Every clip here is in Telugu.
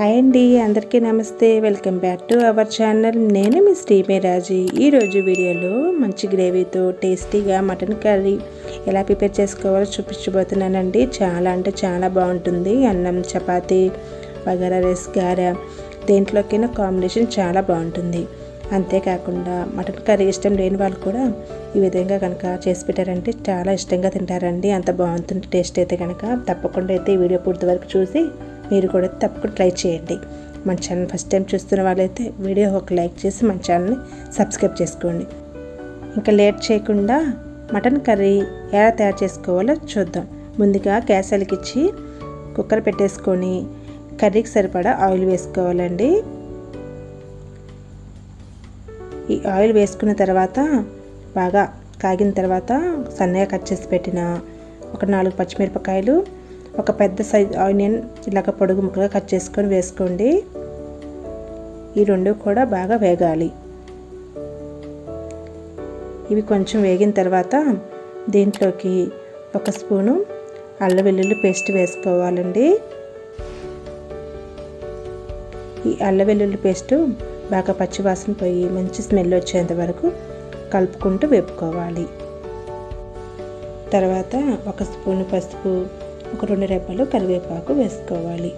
హాయ్ అండి అందరికీ నమస్తే. Welcome back to our channel. నేను మీ శ్రీమే రాజీ. ఈరోజు వీడియోలో మంచి గ్రేవీతో టేస్టీగా మటన్ కర్రీ ఎలా ప్రిపేర్ చేసుకోవాలో చూపించబోతున్నానండి. చాలా అంటే చాలా బాగుంటుంది. అన్నం చపాతి బగారా రైస్ గార దేంట్లోకైనా కాంబినేషన్ చాలా బాగుంటుంది. అంతేకాకుండా మటన్ కర్రీ ఇష్టం లేని వాళ్ళు కూడా ఈ విధంగా కనుక చేసి పెట్టారంటే చాలా ఇష్టంగా తింటారండి. అంత బాగుంటుంది టేస్ట్ అయితే కనుక తప్పకుండా అయితే ఈ వీడియో పూర్తి వరకు చూసి మీరు కూడా తప్పకుండా ట్రై చేయండి. మన ఛానల్ ఫస్ట్ టైం చూస్తున్న వాళ్ళైతే వీడియో ఒక లైక్ చేసి మన ఛానల్ని సబ్స్క్రైబ్ చేసుకోండి. ఇంకా లేట్ చేయకుండా మటన్ కర్రీ ఎలా తయారు చేసుకోవాలో చూద్దాం. ముందుగా గ్యాస్ అలికిచ్చి కుక్కర్ పెట్టేసుకొని కర్రీకి సరిపడా ఆయిల్ వేసుకోవాలండి. ఈ ఆయిల్ వేసుకున్న తర్వాత బాగా కాగిన తర్వాత సన్నగా కట్ చేసి పెట్టిన ఒక నాలుగు పచ్చిమిరపకాయలు ఒక పెద్ద సైజ్ ఆనియన్ ఇలాగ పొడుగు ముక్కగా కట్ చేసుకొని వేసుకోండి. ఈ రెండు కూడా బాగా వేగాలి. ఇవి కొంచెం వేగిన తర్వాత దీంట్లోకి ఒక స్పూను అల్లం వెల్లుల్లి పేస్ట్ వేసుకోవాలండి. ఈ అల్లం వెల్లుల్లి పేస్టు బాగా పచ్చివాసన పోయి మంచి స్మెల్ వచ్చేంత వరకు కలుపుకుంటూ వేపుకోవాలి. తర్వాత ఒక స్పూన్ పసుపు ఒక రెండు రెబ్బలు కరివేపాకు వేసుకోవాలి.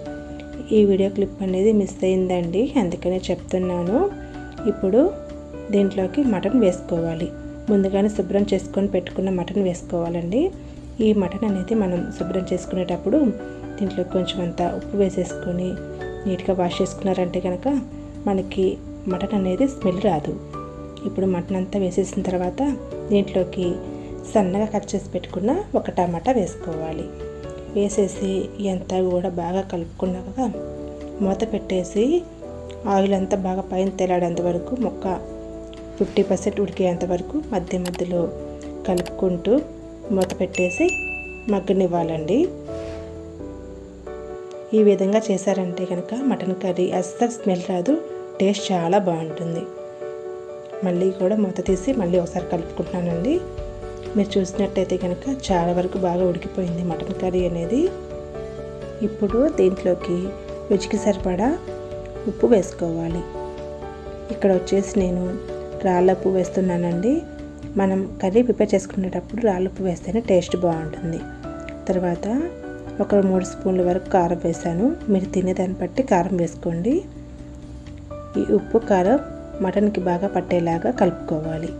ఈ వీడియో క్లిప్ అనేది మిస్ అయిందండి అందుకనే చెప్తున్నాను. ఇప్పుడు దీంట్లోకి మటన్ వేసుకోవాలి. ముందుగానే శుభ్రం చేసుకొని పెట్టుకున్న మటన్ వేసుకోవాలండి. ఈ మటన్ అనేది మనం శుభ్రం చేసుకునేటప్పుడు దీంట్లో కొంచెం అంత ఉప్పు వేసేసుకొని నీట్గా వాష్ చేసుకున్నారంటే కనుక మనకి మటన్ అనేది స్మెల్ రాదు. ఇప్పుడు మటన్ అంతా వేసేసిన తర్వాత దీంట్లోకి సన్నగా కట్ చేసి పెట్టుకున్న ఒక టమాటా వేసుకోవాలి. వేసేసి ఎంత కూడా బాగా కలుపుకున్నాక మూత పెట్టేసి ఆయిల్ అంతా బాగా పైన తేలాడేంత వరకు మొక్క ఫిఫ్టీ పర్సెంట్ ఉడికేంత వరకు మధ్య మధ్యలో కలుపుకుంటూ మూత పెట్టేసి మగ్గనివ్వాలండి. ఈ విధంగా చేశారంటే కనుక మటన్ కర్రీ అస్సలు స్మెల్ రాదు టేస్ట్ చాలా బాగుంటుంది. మళ్ళీ కూడా మూత తీసి మళ్ళీ ఒకసారి కలుపుకుంటున్నానండి. మీరు చూసినట్టయితే కనుక చాలా వరకు బాగా ఉడికిపోయింది మటన్ కర్రీ అనేది. ఇప్పుడు దీంట్లోకి రుచికి సరిపడా ఉప్పు వేసుకోవాలి. ఇక్కడ వచ్చేసి నేను రాళ్ళప్పు వేస్తున్నానండి. మనం కర్రీ ప్రిపేర్ చేసుకునేటప్పుడు రాళ్ళ ఉప్పు వేస్తేనే టేస్ట్ బాగుంటుంది. తర్వాత ఒక మూడు స్పూన్ల వరకు కారం వేసాను మీరు తినేదాన్ని బట్టి కారం వేసుకోండి. ఈ ఉప్పు కారం మటన్కి బాగా పట్టేలాగా కలుపుకోవాలి.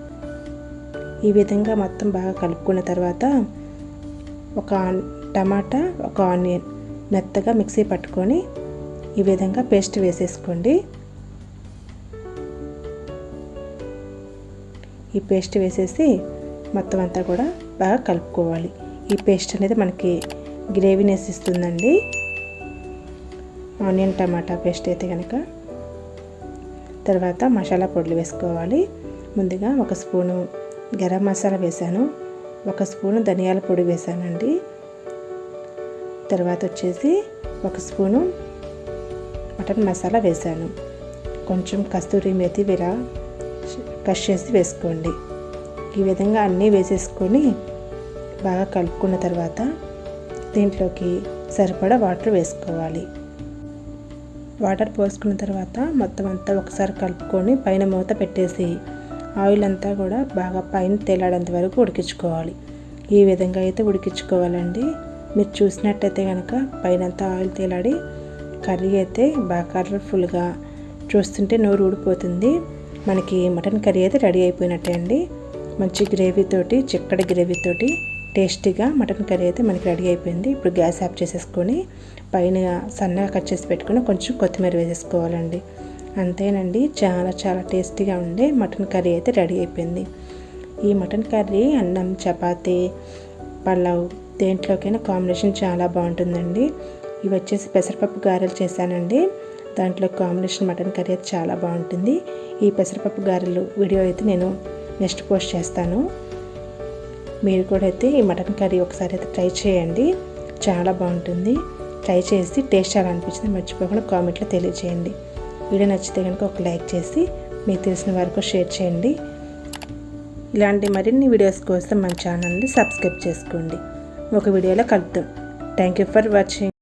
ఈ విధంగా మొత్తం బాగా కలుపుకున్న తర్వాత ఒక టమాటా ఒక ఆనియన్ మెత్తగా మిక్సీ పట్టుకొని ఈ విధంగా పేస్ట్ వేసేసుకోండి. ఈ పేస్ట్ వేసేసి మొత్తం అంతా కూడా బాగా కలుపుకోవాలి. ఈ పేస్ట్ అనేది మనకి గ్రేవీనెస్ ఇస్తుందండి. ఆనియన్ టమాటా పేస్ట్ అయితే కనుక తర్వాత మసాలా పొడులు వేసుకోవాలి. ముందుగా ఒక స్పూను గరం మసాలా వేసాను. ఒక స్పూను ధనియాల పొడి వేసానండి. తర్వాత వచ్చేసి ఒక స్పూను మటన్ మసాలా వేసాను. కొంచెం కస్తూరి మేతి విరా కష్ చేసి వేసుకోండి. ఈ విధంగా అన్నీ వేసేసుకొని బాగా కలుపుకున్న తర్వాత దీంట్లోకి సరిపడా వాటర్ వేసుకోవాలి. వాటర్ పోసుకున్న తర్వాత మొత్తం అంతా ఒకసారి కలుపుకొని పైన మూత పెట్టేసి ఆయిల్ అంతా కూడా బాగా పైన తేలాడేంత వరకు ఉడికించుకోవాలి. ఈ విధంగా అయితే ఉడికించుకోవాలండి. మీరు చూసినట్టయితే కనుక పైన అంతా ఆయిల్ తేలాడి కర్రీ అయితే బాగా కలర్ఫుల్గా చూస్తుంటే నోరు ఊడిపోతుంది. మనకి మటన్ కర్రీ అయితే రెడీ అయిపోయినట్టే అండి. మంచి గ్రేవీతోటి చిక్కడి గ్రేవీతోటి టేస్టీగా మటన్ కర్రీ అయితే మనకి రెడీ అయిపోయింది. ఇప్పుడు గ్యాస్ ఆఫ్ చేసేసుకొని పైన సన్నగా కట్ చేసి పెట్టుకొని కొంచెం కొత్తిమీర వేసేసుకోవాలండి. అంతేనండి చాలా చాలా టేస్టీగా ఉండే మటన్ కర్రీ అయితే రెడీ అయిపోయింది. ఈ మటన్ కర్రీ అన్నం చపాతీ పలావ్ దేంట్లోకైనా కాంబినేషన్ చాలా బాగుంటుందండి. ఇవి వచ్చేసి పెసరపప్పు గారెలు చేశానండి. దాంట్లో కాంబినేషన్ మటన్ కర్రీ అయితే చాలా బాగుంటుంది. ఈ పెసరపప్పు గారెలు వీడియో అయితే నేను నెక్స్ట్ పోస్ట్ చేస్తాను. మీరు కూడా అయితే ఈ మటన్ కర్రీ ఒకసారి అయితే ట్రై చేయండి. చాలా బాగుంటుంది. ట్రై చేసి టేస్ట్ ఎలా అనిపించింది మర్చిపోకుండా కామెంట్లో తెలియజేయండి. వీడియో నచ్చితే కనుక ఒక లైక్ చేసి మీకు తెలిసిన వరకు షేర్ చేయండి. ఇలాంటి మరిన్ని వీడియోస్ కోసం మన ఛానల్ని సబ్స్క్రైబ్ చేసుకోండి. ఒక వీడియోలో కలుద్దాం. Thank you for watching